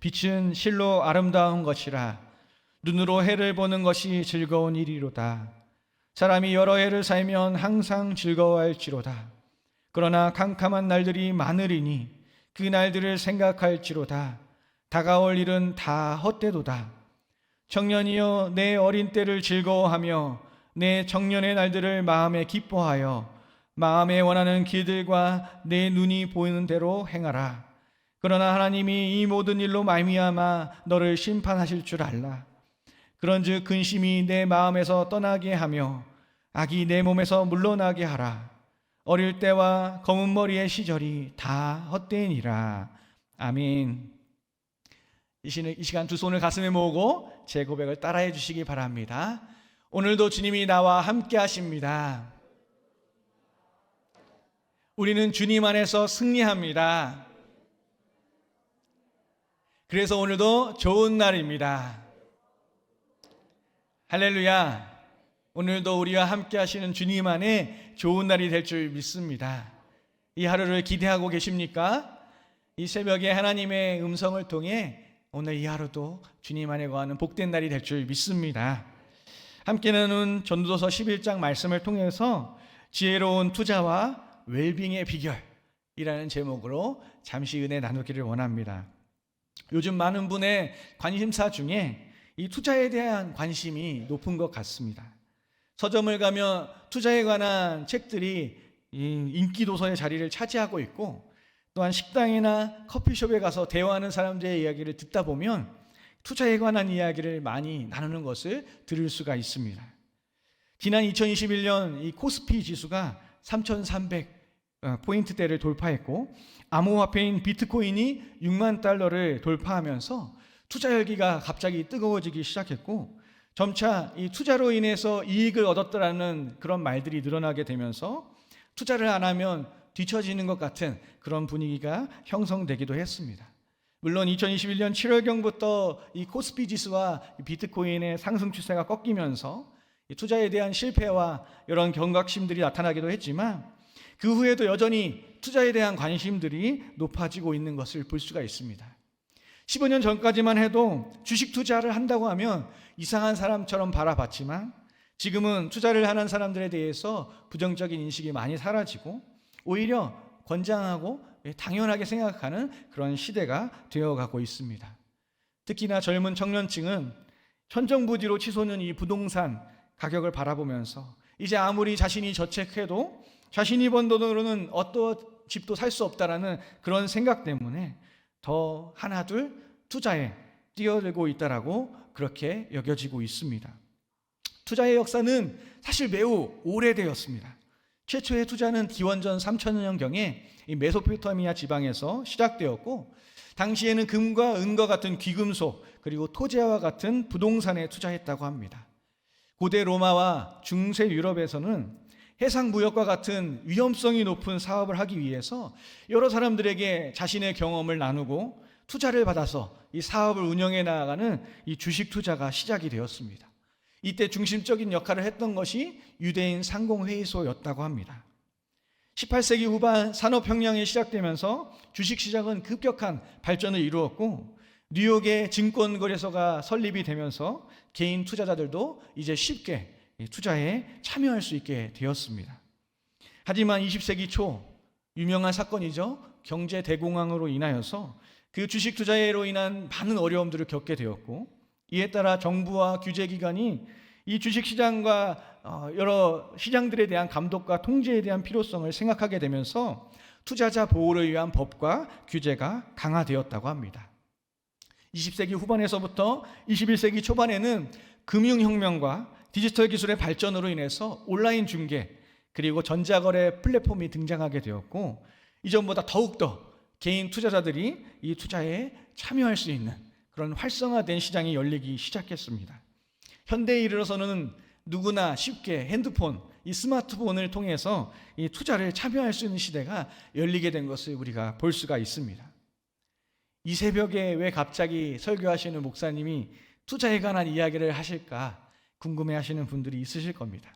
빛은 실로 아름다운 것이라 눈으로 해를 보는 것이 즐거운 일이로다. 사람이 여러 해를 살면 항상 즐거워할지로다. 그러나 캄캄한 날들이 많으리니 그 날들을 생각할지로다. 다가올 일은 다 헛되도다. 청년이여 내 어린 때를 즐거워하며 내 청년의 날들을 마음에 기뻐하여 마음에 원하는 길들과 내 눈이 보이는 대로 행하라. 그러나 하나님이 이 모든 일로 말미암아 너를 심판하실 줄 알라. 그런즉 근심이 내 마음에서 떠나게 하며 악이 내 몸에서 물러나게 하라. 어릴 때와 검은 머리의 시절이 다 헛되니라. 아멘. 이 시간 두 손을 가슴에 모으고 제 고백을 따라해 주시기 바랍니다. 오늘도 주님이 나와 함께 하십니다. 우리는 주님 안에서 승리합니다. 그래서 오늘도 좋은 날입니다. 할렐루야. 오늘도 우리와 함께 하시는 주님 안에 좋은 날이 될 줄 믿습니다. 이 하루를 기대하고 계십니까? 이 새벽에 하나님의 음성을 통해 오늘 이 하루도 주님 안에 거하는 복된 날이 될 줄 믿습니다. 함께 나눈 전도서 11장 말씀을 통해서 지혜로운 투자와 웰빙의 비결이라는 제목으로 잠시 은혜 나누기를 원합니다. 요즘 많은 분의 관심사 중에 이 투자에 대한 관심이 높은 것 같습니다. 서점을 가면 투자에 관한 책들이 이 인기 도서의 자리를 차지하고 있고 또한 식당이나 커피숍에 가서 대화하는 사람들의 이야기를 듣다 보면 투자에 관한 이야기를 많이 나누는 것을 들을 수가 있습니다. 지난 2021년 이 코스피 지수가 3,300 어, 포인트대를 돌파했고 암호화폐인 비트코인이 6만 달러를 돌파하면서 투자 열기가 갑자기 뜨거워지기 시작했고 점차 이 투자로 인해서 이익을 얻었다라는 그런 말들이 늘어나게 되면서 투자를 안 하면 뒤처지는 것 같은 그런 분위기가 형성되기도 했습니다. 물론 2021년 7월경부터 이 코스피 지수와 이 비트코인의 상승 추세가 꺾이면서 이 투자에 대한 실패와 이런 경각심들이 나타나기도 했지만 그 후에도 여전히 투자에 대한 관심들이 높아지고 있는 것을 볼 수가 있습니다. 15년 전까지만 해도 주식 투자를 한다고 하면 이상한 사람처럼 바라봤지만 지금은 투자를 하는 사람들에 대해서 부정적인 인식이 많이 사라지고 오히려 권장하고 당연하게 생각하는 그런 시대가 되어가고 있습니다. 특히나 젊은 청년층은 천정부지로 치솟는 이 부동산 가격을 바라보면서 이제 아무리 자신이 저축해도 자신이 번 돈으로는 어떤 집도 살 수 없다라는 그런 생각 때문에 더 하나둘 투자에 뛰어들고 있다라고 그렇게 여겨지고 있습니다. 투자의 역사는 사실 매우 오래되었습니다. 최초의 투자는 기원전 3000년경에 이 메소포타미아 지방에서 시작되었고 당시에는 금과 은과 같은 귀금속 그리고 토지와 같은 부동산에 투자했다고 합니다. 고대 로마와 중세 유럽에서는 해상 무역과 같은 위험성이 높은 사업을 하기 위해서 여러 사람들에게 자신의 경험을 나누고 투자를 받아서 이 사업을 운영해 나가는 이 주식 투자가 시작이 되었습니다. 이때 중심적인 역할을 했던 것이 유대인 상공회의소였다고 합니다. 18세기 후반 산업혁명이 시작되면서 주식시장은 급격한 발전을 이루었고 뉴욕의 증권거래소가 설립이 되면서 개인 투자자들도 이제 쉽게 투자에 참여할 수 있게 되었습니다. 하지만 20세기 초 유명한 사건이죠. 경제 대공황으로 인하여서 그 주식 투자로 인한 많은 어려움들을 겪게 되었고 이에 따라 정부와 규제 기관이 이 주식 시장과 어, 여러 시장들에 대한 감독과 통제에 대한 필요성을 생각하게 되면서 투자자 보호를 위한 법과 규제가 강화되었다고 합니다. 20세기 후반에서부터 21세기 초반에는 금융혁명과 디지털 기술의 발전으로 인해서 온라인 중개 그리고 전자거래 플랫폼이 등장하게 되었고 이전보다 더욱더 개인 투자자들이 이 투자에 참여할 수 있는 그런 활성화된 시장이 열리기 시작했습니다. 현대에 이르러서는 누구나 쉽게 핸드폰, 이 스마트폰을 통해서 이 투자를 참여할 수 있는 시대가 열리게 된 것을 우리가 볼 수가 있습니다. 이 새벽에 왜 갑자기 설교하시는 목사님이 투자에 관한 이야기를 하실까 궁금해 하시는 분들이 있으실 겁니다.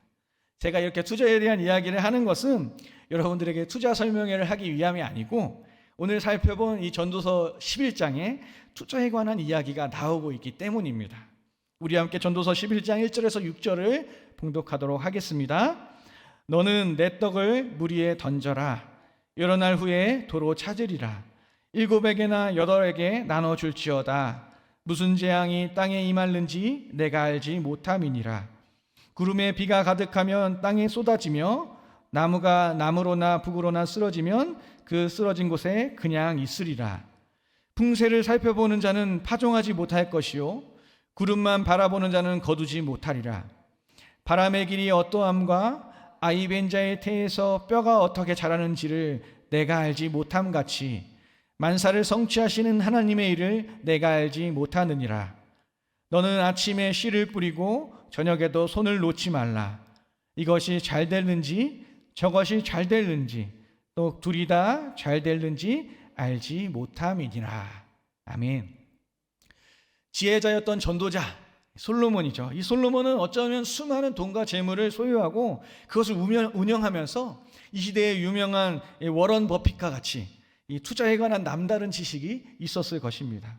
제가 이렇게 투자에 대한 이야기를 하는 것은 여러분들에게 투자 설명회를 하기 위함이 아니고 오늘 살펴본 이 전도서 11장에 투자에 관한 이야기가 나오고 있기 때문입니다. 우리 함께 전도서 11장 1절에서 6절을 봉독하도록 하겠습니다. 너는 내 떡을 물 위에 던져라. 여러 날 후에 도로 찾으리라. 일곱에게나 여덟에게 나눠 줄지어다. 무슨 재앙이 땅에 임할는지 내가 알지 못함이니라. 구름에 비가 가득하면 땅에 쏟아지며 나무가 나무로나 북으로나 쓰러지면 그 쓰러진 곳에 그냥 있으리라. 풍세를 살펴보는 자는 파종하지 못할 것이요 구름만 바라보는 자는 거두지 못하리라. 바람의 길이 어떠함과 아이벤 자의 태에서 뼈가 어떻게 자라는지를 내가 알지 못함 같이 만사를 성취하시는 하나님의 일을 내가 알지 못하느니라. 너는 아침에 씨를 뿌리고 저녁에도 손을 놓지 말라. 이것이 잘 될는지 저것이 잘 될는지 또 둘이 다 잘 될는지 알지 못함이니라. 아멘. 지혜자였던 전도자 솔로몬이죠. 이 솔로몬은 어쩌면 수많은 돈과 재물을 소유하고 그것을 운영- 운영하면서 이 시대의 유명한 이 워런 버핏과 같이 이 투자에 관한 남다른 지식이 있었을 것입니다.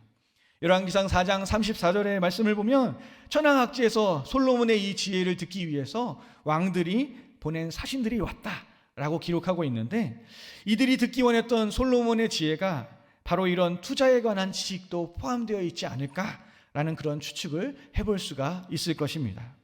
열왕기상 4장 34절의 말씀을 보면 천황학지에서 솔로몬의 이 지혜를 듣기 위해서 왕들이 보낸 사신들이 왔다라고 기록하고 있는데 이들이 듣기 원했던 솔로몬의 지혜가 바로 이런 투자에 관한 지식도 포함되어 있지 않을까라는 그런 추측을 해볼 수가 있을 것입니다.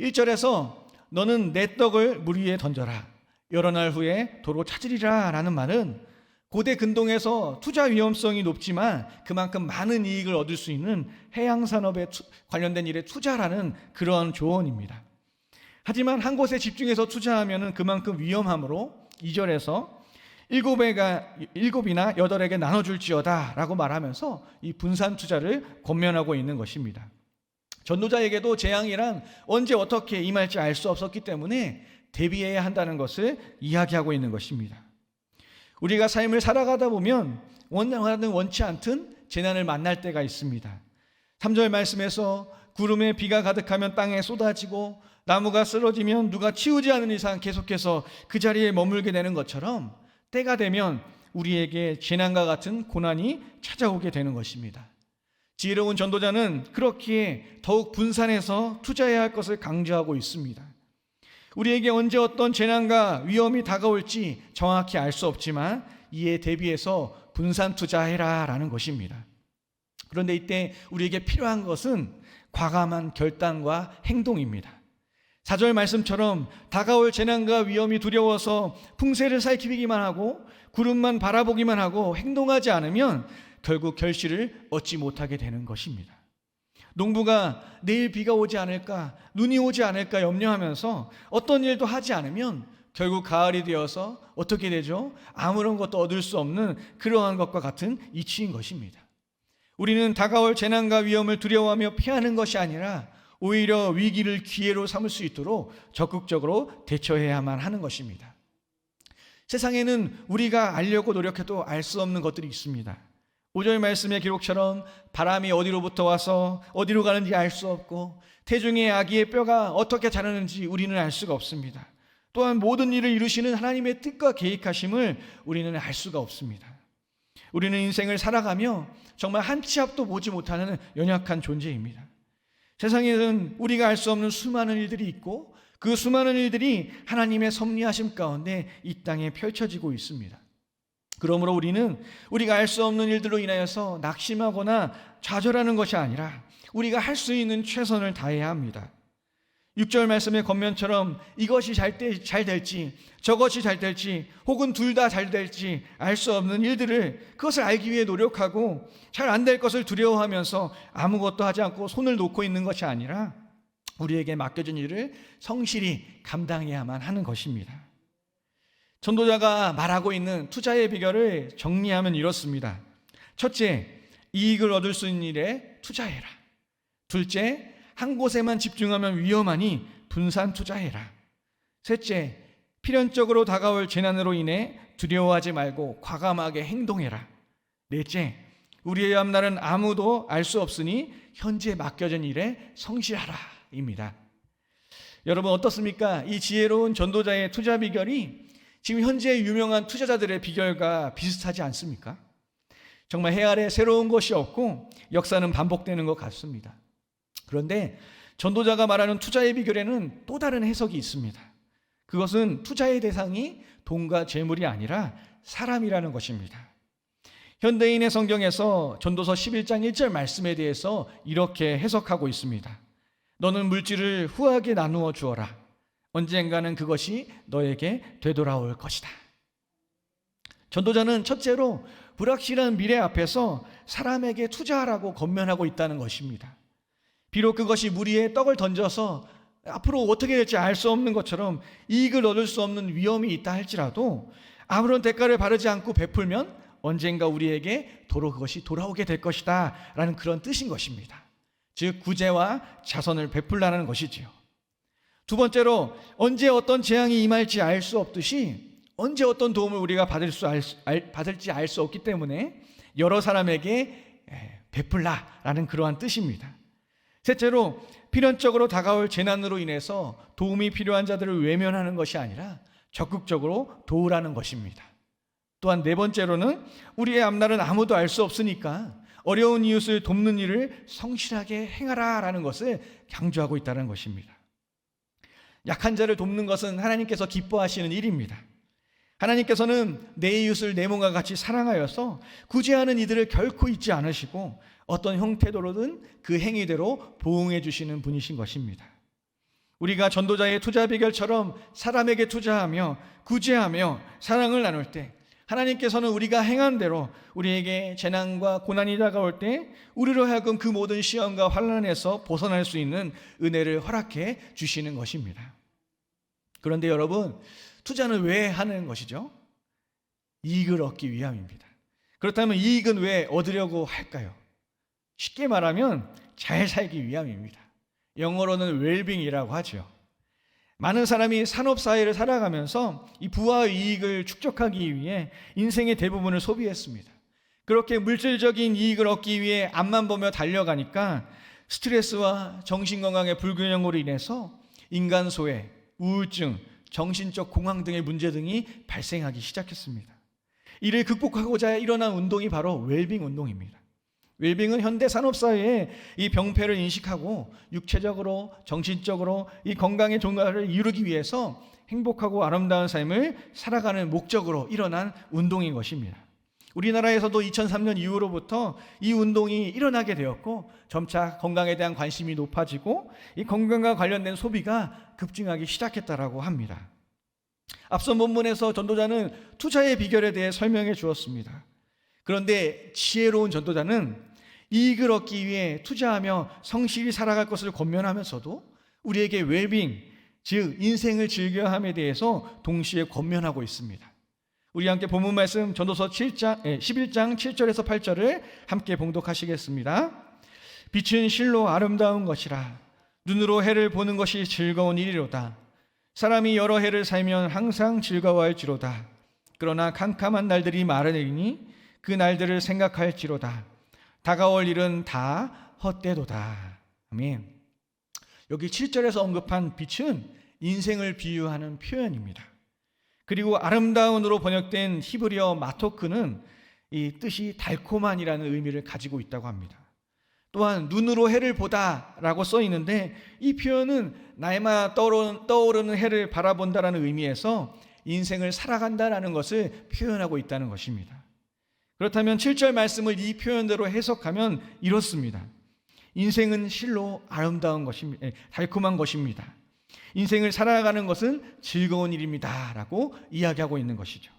1절에서 너는 내 떡을 물 위에 던져라. 여러 날 후에 도로 찾으리라 라는 말은 고대 근동에서 투자 위험성이 높지만 그만큼 많은 이익을 얻을 수 있는 해양 산업에 투- 관련된 일에 투자라는 그런 조언입니다. 하지만 한 곳에 집중해서 투자하면 그만큼 위험하므로 2절에서 일곱에가 일곱이나 여덟에게 나눠줄지어다라고 말하면서 이 분산 투자를 권면하고 있는 것입니다. 전도자에게도 재앙이란 언제 어떻게 임할지 알 수 없었기 때문에 대비해야 한다는 것을 이야기하고 있는 것입니다. 우리가 삶을 살아가다 보면 원하는 원치 않든 재난을 만날 때가 있습니다. 3절 말씀에서 구름에 비가 가득하면 땅에 쏟아지고 나무가 쓰러지면 누가 치우지 않은 이상 계속해서 그 자리에 머물게 되는 것처럼 때가 되면 우리에게 재난과 같은 고난이 찾아오게 되는 것입니다. 지혜로운 전도자는 그렇기에 더욱 분산해서 투자해야 할 것을 강조하고 있습니다. 우리에게 언제 어떤 재난과 위험이 다가올지 정확히 알 수 없지만 이에 대비해서 분산 투자해라 라는 것입니다. 그런데 이때 우리에게 필요한 것은 과감한 결단과 행동입니다. 사절 말씀처럼 다가올 재난과 위험이 두려워서 풍세를 살피기만 하고 구름만 바라보기만 하고 행동하지 않으면 결국 결실을 얻지 못하게 되는 것입니다. 농부가 내일 비가 오지 않을까, 눈이 오지 않을까 염려하면서 어떤 일도 하지 않으면 결국 가을이 되어서 어떻게 되죠? 아무런 것도 얻을 수 없는 그러한 것과 같은 이치인 것입니다. 우리는 다가올 재난과 위험을 두려워하며 피하는 것이 아니라 오히려 위기를 기회로 삼을 수 있도록 적극적으로 대처해야만 하는 것입니다. 세상에는 우리가 알려고 노력해도 알 수 없는 것들이 있습니다. 5절 말씀의 기록처럼 바람이 어디로부터 와서 어디로 가는지 알 수 없고 태중의 아기의 뼈가 어떻게 자라는지 우리는 알 수가 없습니다. 또한 모든 일을 이루시는 하나님의 뜻과 계획하심을 우리는 알 수가 없습니다. 우리는 인생을 살아가며 정말 한 치 앞도 보지 못하는 연약한 존재입니다. 세상에는 우리가 알 수 없는 수많은 일들이 있고 그 수많은 일들이 하나님의 섭리하심 가운데 이 땅에 펼쳐지고 있습니다. 그러므로 우리는 우리가 알 수 없는 일들로 인하여서 낙심하거나 좌절하는 것이 아니라 우리가 할 수 있는 최선을 다해야 합니다. 6절 말씀의 겉면처럼 이것이 잘, 되, 잘 될지 저것이 잘 될지 혹은 둘 다 잘 될지 알 수 없는 일들을 그것을 알기 위해 노력하고 잘 안 될 것을 두려워하면서 아무것도 하지 않고 손을 놓고 있는 것이 아니라 우리에게 맡겨진 일을 성실히 감당해야만 하는 것입니다. 전도자가 말하고 있는 투자의 비결을 정리하면 이렇습니다. 첫째, 이익을 얻을 수 있는 일에 투자해라. 둘째, 한 곳에만 집중하면 위험하니 분산 투자해라. 셋째, 필연적으로 다가올 재난으로 인해 두려워하지 말고 과감하게 행동해라. 넷째, 우리의 앞날은 아무도 알 수 없으니 현재 맡겨진 일에 성실하라. 입니다. 여러분 어떻습니까? 이 지혜로운 전도자의 투자 비결이 지금 현재 유명한 투자자들의 비결과 비슷하지 않습니까? 정말 해 아래 새로운 것이 없고 역사는 반복되는 것 같습니다. 그런데 전도자가 말하는 투자의 비결에는 또 다른 해석이 있습니다. 그것은 투자의 대상이 돈과 재물이 아니라 사람이라는 것입니다. 현대인의 성경에서 전도서 11장 1절 말씀에 대해서 이렇게 해석하고 있습니다. 너는 물질을 후하게 나누어 주어라. 언젠가는 그것이 너에게 되돌아올 것이다. 전도자는 첫째로 불확실한 미래 앞에서 사람에게 투자하라고 건면하고 있다는 것입니다. 비록 그것이 무리에 떡을 던져서 앞으로 어떻게 될지 알 수 없는 것처럼 이익을 얻을 수 없는 위험이 있다 할지라도 아무런 대가를 바르지 않고 베풀면 언젠가 우리에게 도로 그것이 돌아오게 될 것이다 라는 그런 뜻인 것입니다. 즉 구제와 자선을 베풀라는 것이지요. 두 번째로 언제 어떤 재앙이 임할지 알 수 없듯이 언제 어떤 도움을 우리가 받을 수 알, 알, 받을지 알 수 없기 때문에 여러 사람에게 에, 베풀라라는 그러한 뜻입니다. 셋째로 필연적으로 다가올 재난으로 인해서 도움이 필요한 자들을 외면하는 것이 아니라 적극적으로 도우라는 것입니다. 또한 네 번째로는 우리의 앞날은 아무도 알 수 없으니까 어려운 이웃을 돕는 일을 성실하게 행하라라는 것을 강조하고 있다는 것입니다. 약한 자를 돕는 것은 하나님께서 기뻐하시는 일입니다. 하나님께서는 내 이웃을 내 몸과 같이 사랑하여서 구제하는 이들을 결코 잊지 않으시고 어떤 형태로든 그 행위대로 보응해 주시는 분이신 것입니다. 우리가 전도자의 투자 비결처럼 사람에게 투자하며 구제하며 사랑을 나눌 때 하나님께서는 우리가 행한 대로 우리에게 재난과 고난이 다가올 때 우리로 하여금 그 모든 시험과 환란에서 벗어날 수 있는 은혜를 허락해 주시는 것입니다. 그런데 여러분, 투자는 왜 하는 것이죠? 이익을 얻기 위함입니다. 그렇다면 이익은 왜 얻으려고 할까요? 쉽게 말하면 잘 살기 위함입니다. 영어로는 웰빙이라고 하죠. 많은 사람이 산업 사회를 살아가면서 이 부와 이익을 축적하기 위해 인생의 대부분을 소비했습니다. 그렇게 물질적인 이익을 얻기 위해 앞만 보며 달려가니까 스트레스와 정신 건강의 불균형으로 인해서 인간 소외, 우울증, 정신적 공황 등의 문제 등이 발생하기 시작했습니다. 이를 극복하고자 일어난 운동이 바로 웰빙 운동입니다. 웰빙은 현대 산업 사회에 이 병폐를 인식하고 육체적으로 정신적으로 이 건강의 종가를 이루기 위해서 행복하고 아름다운 삶을 살아가는 목적으로 일어난 운동인 것입니다. 우리나라에서도 2003년 이후로부터 이 운동이 일어나게 되었고 점차 건강에 대한 관심이 높아지고 이 건강과 관련된 소비가 급증하기 시작했다라고 합니다. 앞선 본문에서 전도자는 투자의 비결에 대해 설명해 주었습니다. 그런데 지혜로운 전도자는 이익을 얻기 위해 투자하며 성실히 살아갈 것을 권면하면서도 우리에게 웰빙, 즉 인생을 즐겨함에 대해서 동시에 권면하고 있습니다. 우리 함께 본문 말씀 전도서 7장 11장 7절에서 8절을 함께 봉독하시겠습니다. 빛은 실로 아름다운 것이라 눈으로 해를 보는 것이 즐거운 일이로다. 사람이 여러 해를 살면 항상 즐거워할지로다. 그러나 캄캄한 날들이 마르니 그 날들을 생각할지로다. 다가올 일은 다 헛되도다. 아멘. 여기 7절에서 언급한 빛은 인생을 비유하는 표현입니다. 그리고 아름다운으로 번역된 히브리어 마토크는 이 뜻이 달콤한이라는 의미를 가지고 있다고 합니다. 또한 눈으로 해를 보다라고 써 있는데 이 표현은 날마다 떠오르는 해를 바라본다라는 의미에서 인생을 살아간다라는 것을 표현하고 있다는 것입니다. 그렇다면 7절 말씀을 이 표현대로 해석하면 이렇습니다. 인생은 실로 아름다운 것입니다. 예, 달콤한 것입니다. 인생을 살아가는 것은 즐거운 일입니다. 라고 이야기하고 있는 것이죠.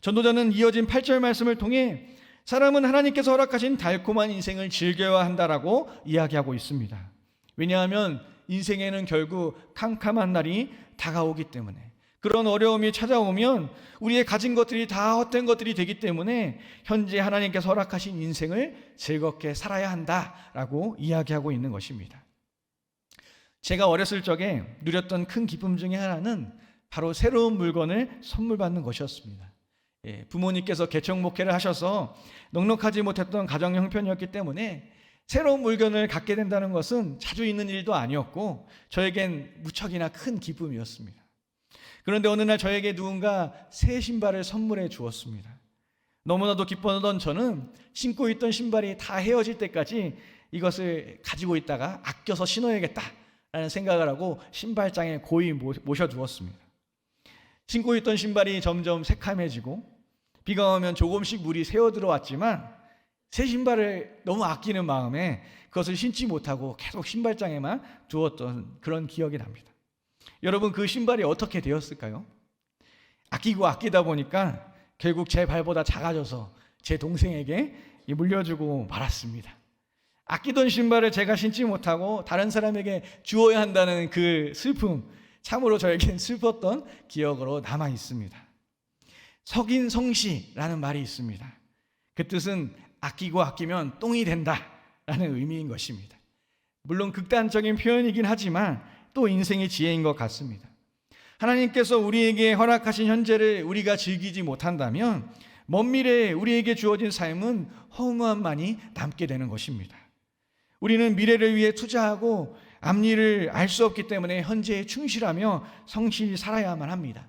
전도자는 이어진 8절 말씀을 통해 사람은 하나님께서 허락하신 달콤한 인생을 즐겨야 한다라고 이야기하고 있습니다. 왜냐하면 인생에는 결국 캄캄한 날이 다가오기 때문에 그런 어려움이 찾아오면 우리의 가진 것들이 다 헛된 것들이 되기 때문에 현재 하나님께서 허락하신 인생을 즐겁게 살아야 한다라고 이야기하고 있는 것입니다. 제가 어렸을 적에 누렸던 큰 기쁨 중에 하나는 바로 새로운 물건을 선물 받는 것이었습니다. 예, 부모님께서 개척 목회를 하셔서 넉넉하지 못했던 가정 형편이었기 때문에 새로운 물건을 갖게 된다는 것은 자주 있는 일도 아니었고 저에겐 무척이나 큰 기쁨이었습니다. 그런데 어느 날 저에게 누군가 새 신발을 선물해 주었습니다. 너무나도 기뻐하던 저는 신고 있던 신발이 다 헤어질 때까지 이것을 가지고 있다가 아껴서 신어야겠다 라는 생각을 하고 신발장에 고이 모- 모셔 두었습니다. 신고 있던 신발이 점점 새카매지고 비가 오면 조금씩 물이 새어 들어왔지만 새 신발을 너무 아끼는 마음에 그것을 신지 못하고 계속 신발장에만 두었던 그런 기억이 납니다. 여러분 그 신발이 어떻게 되었을까요? 아끼고 아끼다 보니까 결국 제 발보다 작아져서 제 동생에게 물려주고 말았습니다. 아끼던 신발을 제가 신지 못하고 다른 사람에게 주어야 한다는 그 슬픔, 참으로 저에겐 슬펐던 기억으로 남아 있습니다. 석인 성시라는 말이 있습니다. 그 뜻은 아끼고 아끼면 똥이 된다 라는 의미인 것입니다. 물론 극단적인 표현이긴 하지만 또 인생의 지혜인 것 같습니다. 하나님께서 우리에게 허락하신 현재를 우리가 즐기지 못한다면 먼 미래에 우리에게 주어진 삶은 허무함만이 남게 되는 것입니다. 우리는 미래를 위해 투자하고 앞일을 알 수 없기 때문에 현재에 충실하며 성실히 살아야만 합니다.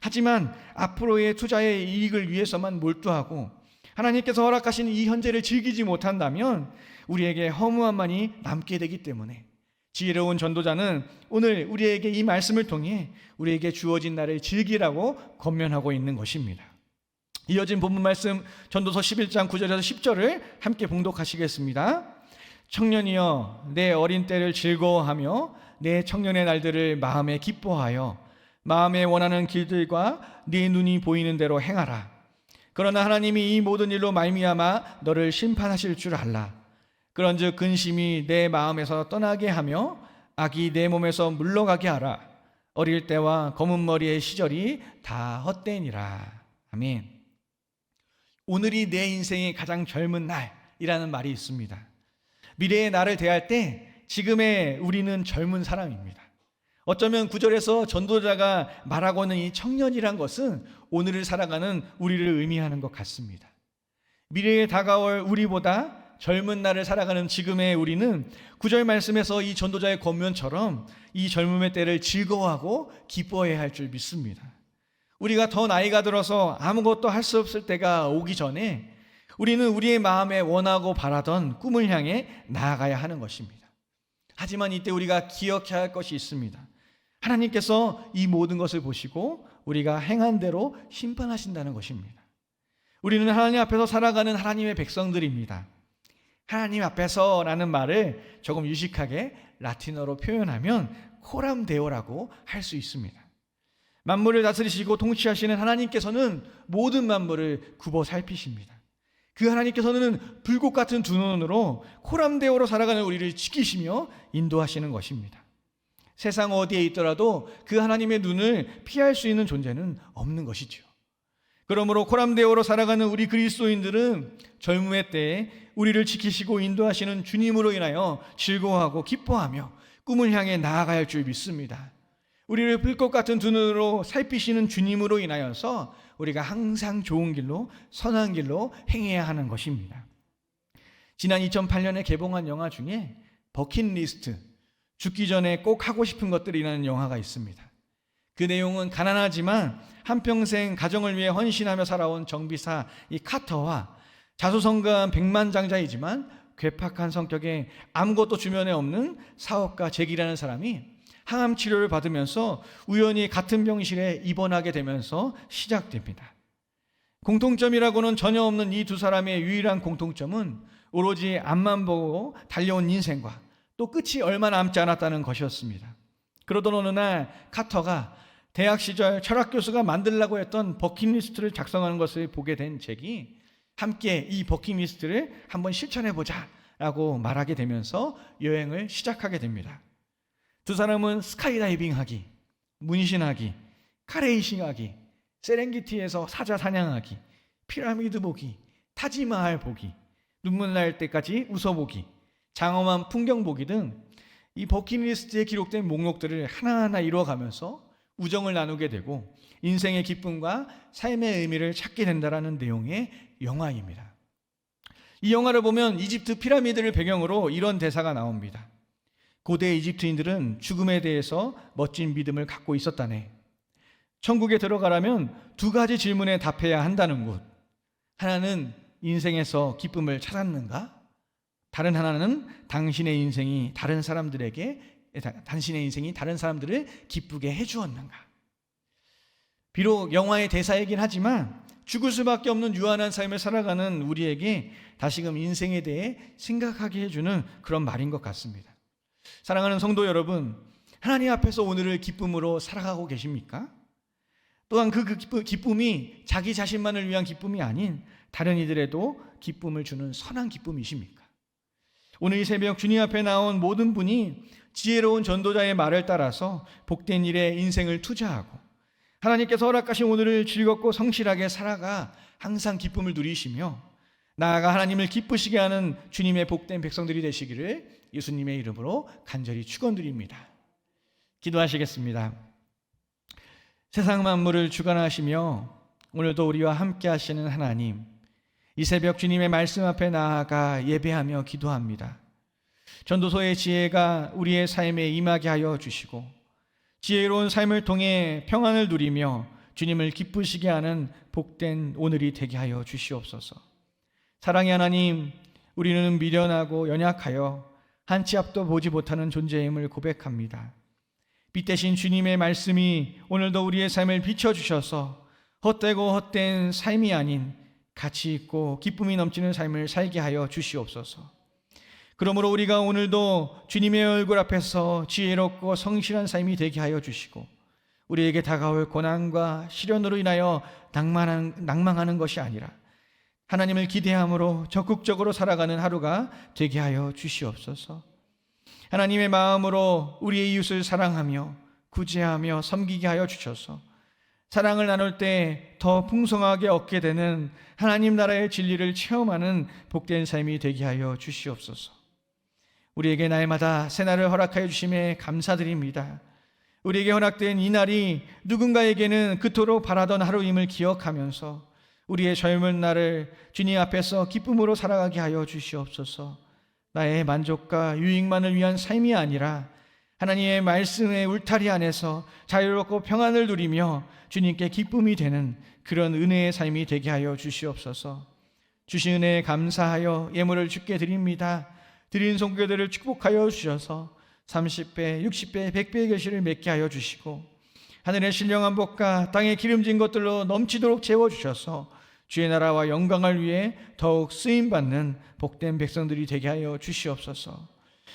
하지만 앞으로의 투자의 이익을 위해서만 몰두하고 하나님께서 허락하신 이 현재를 즐기지 못한다면 우리에게 허무함만이 남게 되기 때문에 지혜로운 전도자는 오늘 우리에게 이 말씀을 통해 우리에게 주어진 날을 즐기라고 권면하고 있는 것입니다. 이어진 본문 말씀 전도서 11장 9절에서 10절을 함께 봉독하시겠습니다. 청년이여 내 어린 때를 즐거워하며 내 청년의 날들을 마음에 기뻐하여 마음에 원하는 길들과 네 눈이 보이는 대로 행하라. 그러나 하나님이 이 모든 일로 말미암아 너를 심판하실 줄 알라. 그런즉 근심이 내 마음에서 떠나게 하며 악이 내 몸에서 물러가게 하라. 어릴 때와 검은 머리의 시절이 다 헛되니라. 아멘. 오늘이 내 인생의 가장 젊은 날이라는 말이 있습니다. 미래의 나를 대할 때 지금의 우리는 젊은 사람입니다. 어쩌면 구절에서 전도자가 말하고는 이 청년이란 것은 오늘을 살아가는 우리를 의미하는 것 같습니다. 미래에 다가올 우리보다 젊은 날을 살아가는 지금의 우리는 구절 말씀에서 이 전도자의 권면처럼 이 젊음의 때를 즐거워하고 기뻐해야 할 줄 믿습니다. 우리가 더 나이가 들어서 아무것도 할 수 없을 때가 오기 전에 우리는 우리의 마음에 원하고 바라던 꿈을 향해 나아가야 하는 것입니다. 하지만 이때 우리가 기억해야 할 것이 있습니다. 하나님께서 이 모든 것을 보시고 우리가 행한 대로 심판하신다는 것입니다. 우리는 하나님 앞에서 살아가는 하나님의 백성들입니다. 하나님 앞에서라는 말을 조금 유식하게 라틴어로 표현하면 코람 데오라고 할 수 있습니다. 만물을 다스리시고 통치하시는 하나님께서는 모든 만물을 굽어 살피십니다. 그 하나님께서는 불꽃 같은 두 눈으로 코람데오로 살아가는 우리를 지키시며 인도하시는 것입니다. 세상 어디에 있더라도 그 하나님의 눈을 피할 수 있는 존재는 없는 것이죠. 그러므로 코람데오로 살아가는 우리 그리스도인들은 젊음의 때에 우리를 지키시고 인도하시는 주님으로 인하여 즐거워하고 기뻐하며 꿈을 향해 나아갈 줄 믿습니다. 우리를 불꽃 같은 두 눈으로 살피시는 주님으로 인하여서 우리가 항상 좋은 길로 선한 길로 행해야 하는 것입니다. 지난 2008년에 개봉한 영화 중에 버킷리스트 죽기 전에 꼭 하고 싶은 것들이라는 영화가 있습니다. 그 내용은 가난하지만 한평생 가정을 위해 헌신하며 살아온 정비사 이 카터와 자수성가한 백만장자이지만 괴팍한 성격에 아무것도 주변에 없는 사업가 잭이라는 사람이 항암 치료를 받으면서 우연히 같은 병실에 입원하게 되면서 시작됩니다. 공통점이라고는 전혀 없는 이 두 사람의 유일한 공통점은 오로지 앞만 보고 달려온 인생과 또 끝이 얼마 남지 않았다는 것이었습니다. 그러던 어느 날 카터가 대학 시절 철학 교수가 만들라고 했던 버킷리스트를 작성하는 것을 보게 된 잭이 함께 이 버킷리스트를 한번 실천해 보자라고 말하게 되면서 여행을 시작하게 됩니다. 두 사람은 스카이다이빙 하기, 문신하기, 카레이싱 하기, 세렝게티에서 사자 사냥하기, 피라미드 보기, 타지마할 보기, 눈물 날 때까지 웃어보기, 장엄한 풍경 보기 등 이 버킷리스트에 기록된 목록들을 하나하나 이루어가면서 우정을 나누게 되고 인생의 기쁨과 삶의 의미를 찾게 된다라는 내용의 영화입니다. 이 영화를 보면 이집트 피라미드를 배경으로 이런 대사가 나옵니다. 고대 이집트인들은 죽음에 대해서 멋진 믿음을 갖고 있었다네. 천국에 들어가려면 두 가지 질문에 답해야 한다는 것. 하나는 인생에서 기쁨을 찾았는가? 다른 하나는 당신의 인생이 다른 사람들에게 당신의 인생이 다른 사람들을 기쁘게 해 주었는가? 비록 영화의 대사이긴 하지만 죽을 수밖에 없는 유한한 삶을 살아가는 우리에게 다시금 인생에 대해 생각하게 해주는 그런 말인 것 같습니다. 사랑하는 성도 여러분, 하나님 앞에서 오늘을 기쁨으로 살아가고 계십니까? 또한 그 기쁨이 자기 자신만을 위한 기쁨이 아닌 다른 이들에도 기쁨을 주는 선한 기쁨이십니까? 오늘 이 새벽 주님 앞에 나온 모든 분이 지혜로운 전도자의 말을 따라서 복된 일에 인생을 투자하고 하나님께서 허락하신 오늘을 즐겁고 성실하게 살아가 항상 기쁨을 누리시며 나아가 하나님을 기쁘시게 하는 주님의 복된 백성들이 되시기를 예수님의 이름으로 간절히 축원드립니다. 기도하시겠습니다. 세상 만물을 주관하시며 오늘도 우리와 함께 하시는 하나님 이 새벽 주님의 말씀 앞에 나아가 예배하며 기도합니다. 전도서의 지혜가 우리의 삶에 임하게 하여 주시고 지혜로운 삶을 통해 평안을 누리며 주님을 기쁘시게 하는 복된 오늘이 되게 하여 주시옵소서. 사랑의 하나님, 우리는 미련하고 연약하여 한 치 앞도 보지 못하는 존재임을 고백합니다. 빛 대신 주님의 말씀이 오늘도 우리의 삶을 비춰주셔서 헛되고 헛된 삶이 아닌 가치 있고 기쁨이 넘치는 삶을 살게 하여 주시옵소서. 그러므로 우리가 오늘도 주님의 얼굴 앞에서 지혜롭고 성실한 삶이 되게 하여 주시고 우리에게 다가올 고난과 시련으로 인하여 낭만한, 낭망하는 것이 아니라 하나님을 기대함으로 적극적으로 살아가는 하루가 되게 하여 주시옵소서. 하나님의 마음으로 우리의 이웃을 사랑하며 구제하며 섬기게 하여 주셔서 사랑을 나눌 때 더 풍성하게 얻게 되는 하나님 나라의 진리를 체험하는 복된 삶이 되게 하여 주시옵소서. 우리에게 날마다 새날을 허락하여 주심에 감사드립니다. 우리에게 허락된 이 날이 누군가에게는 그토록 바라던 하루임을 기억하면서 우리의 젊은 날을 주님 앞에서 기쁨으로 살아가게 하여 주시옵소서. 나의 만족과 유익만을 위한 삶이 아니라 하나님의 말씀의 울타리 안에서 자유롭고 평안을 누리며 주님께 기쁨이 되는 그런 은혜의 삶이 되게 하여 주시옵소서. 주신 은혜에 감사하여 예물을 주께 드립니다. 드린 손교들을 축복하여 주셔서 30배, 60배, 100배의 결실을 맺게 하여 주시고 하늘의 신령한 복과 땅의 기름진 것들로 넘치도록 채워 주셔서 주의 나라와 영광을 위해 더욱 쓰임 받는 복된 백성들이 되게 하여 주시옵소서.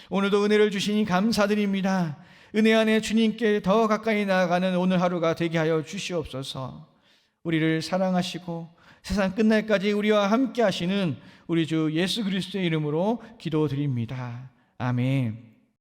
오늘도 은혜를 주시니 감사드립니다. 은혜 안에 주님께 더 가까이 나아가는 오늘 하루가 되게 하여 주시옵소서. 우리를 사랑하시고 세상 끝날까지 우리와 함께 하시는 우리 주 예수 그리스도의 이름으로 기도드립니다. 아멘.